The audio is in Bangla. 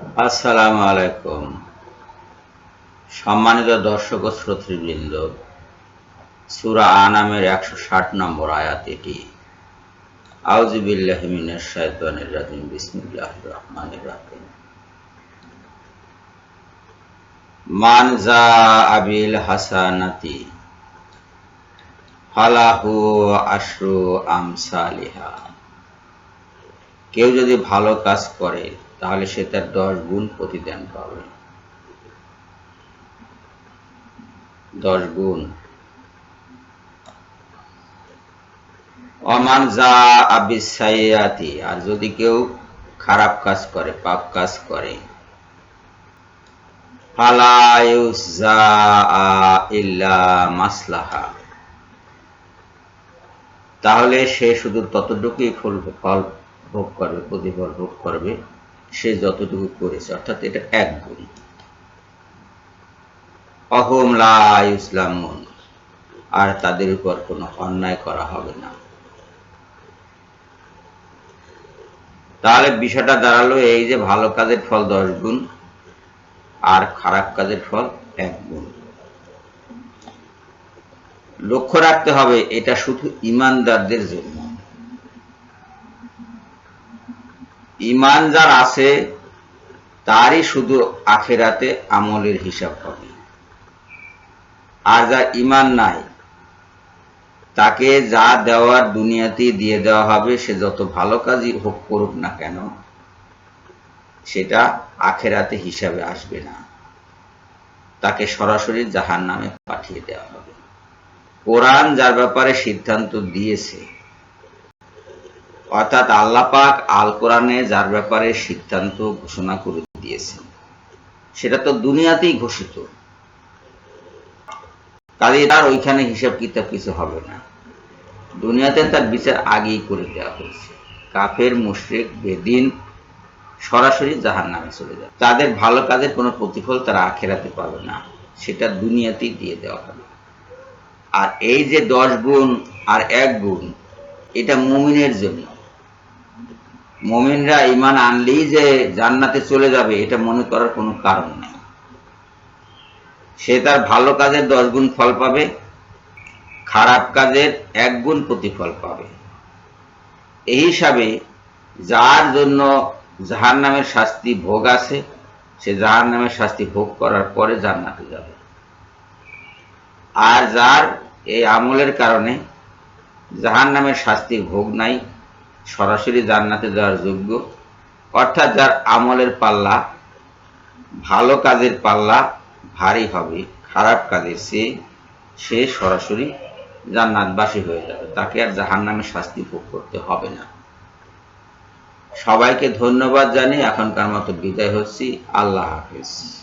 আসসালামু আলাইকুম সম্মানিত দর্শক ও শ্রোতৃবৃন্দ, সুরা আনামের একশো ষাট নম্বর আয়াত এটি। আউজিবিল্লাহ মিনাশ শাইতানির রাজিম। বিসমিল্লাহির রহমানির রহিম। আবিল হাসানাতি ফালাহু আমসালিহা। কেউ যদি ভালো কাজ করে তাহলে সে তার দশ গুণ প্রতিদান পাবে। দশ গুণ। অমান যা আবিসাইয়াতি আর যদি কেউ খারাপ কাজ করে, পাপ কাজ করে মাসলাহা, তাহলে সে শুধু ততটুকুই ফল ফল ভোগ করবে, প্রতিফল ভোগ করবে। সে যতটুকু করেছে, অর্থাৎ এটা এক গুণ। অহম লা ইসলামুন আর তাদের উপর কোনো অন্যায় করা হবে না। তাহলে বিষয়টা দাঁড়াল এই যে ভালো কাজের ফল দশ গুণ, আর খারাপ কাজের ফল এক গুণ। লক্ষ্য রাখতে হবে, এটা শুধু ইমানদারদের জন্য। ইমান যার আছে, তারই শুধু আখেরাতে আমলের হিসাব হবে। আর যার ইমান নাই, তাকে যা দেওয়ার দুনিয়াতেই দিয়ে দেওয়া হবে, সে যত ভালো কাজই হোক করুক না কেন, সেটা আখেরাতে হিসাবে আসবে না। তাকে সরাসরি জাহান নামে পাঠিয়ে দেওয়া হবে। কোরআন যার ব্যাপারে সিদ্ধান্ত দিয়েছে অর্থাৎ আল্লাপাক আল কোরআনে যার ব্যাপারে সিদ্ধান্ত ঘোষণা করে দিয়েছেন, সেটা তো দুনিয়াতেই ঘোষিত। কাজে তার ওইখানে হিসাব কিতাব কিছু হবে না। দুনিয়াতে তার বিচার আগেই করে দেওয়া হয়েছে। কাফের, মুশরিক, বেদিন সরাসরি জাহান নামে চলে যায় তাদের ভালো কাজের কোনো প্রতিফল তারা আখেরাতে পাবে না। সেটা দুনিয়াতেই দিয়ে দেওয়া হবে। আর এই যে দশ গুণ আর এক গুণ, এটা মুমিনের জন্য। মমিনরা ইমান আনলেই যে জান্নাতে চলে যাবে, এটা মনে করার কোনো কারণ নেই। সে তার ভালো কাজের দশ গুণ ফল পাবে, খারাপ কাজের এক গুণ প্রতিফল পাবে। এই হিসাবে যার জন্য জাহার নামের শাস্তি ভোগ আছে, সে জাহার নামের শাস্তি ভোগ করার পরে জান্নাতে যাবে। আর যার এই আমলের কারণে জাহান নামের শাস্তির ভোগ নাই সরাসরি জান্নাতে যাওয়ার যোগ্য। অর্থাৎ যার আমলের পাল্লা, ভালো কাজের পাল্লা ভারী হবে, খারাপ কাজের সে সে সরাসরি জান্নাতবাসী হয়ে যাবে। তাকে আর জাহান নামে শাস্তি ভোগ করতে হবে না। সবাইকে ধন্যবাদ জানিয়ে এখনকার মতো বিদায় হচ্ছি। আল্লাহ হাফিজ।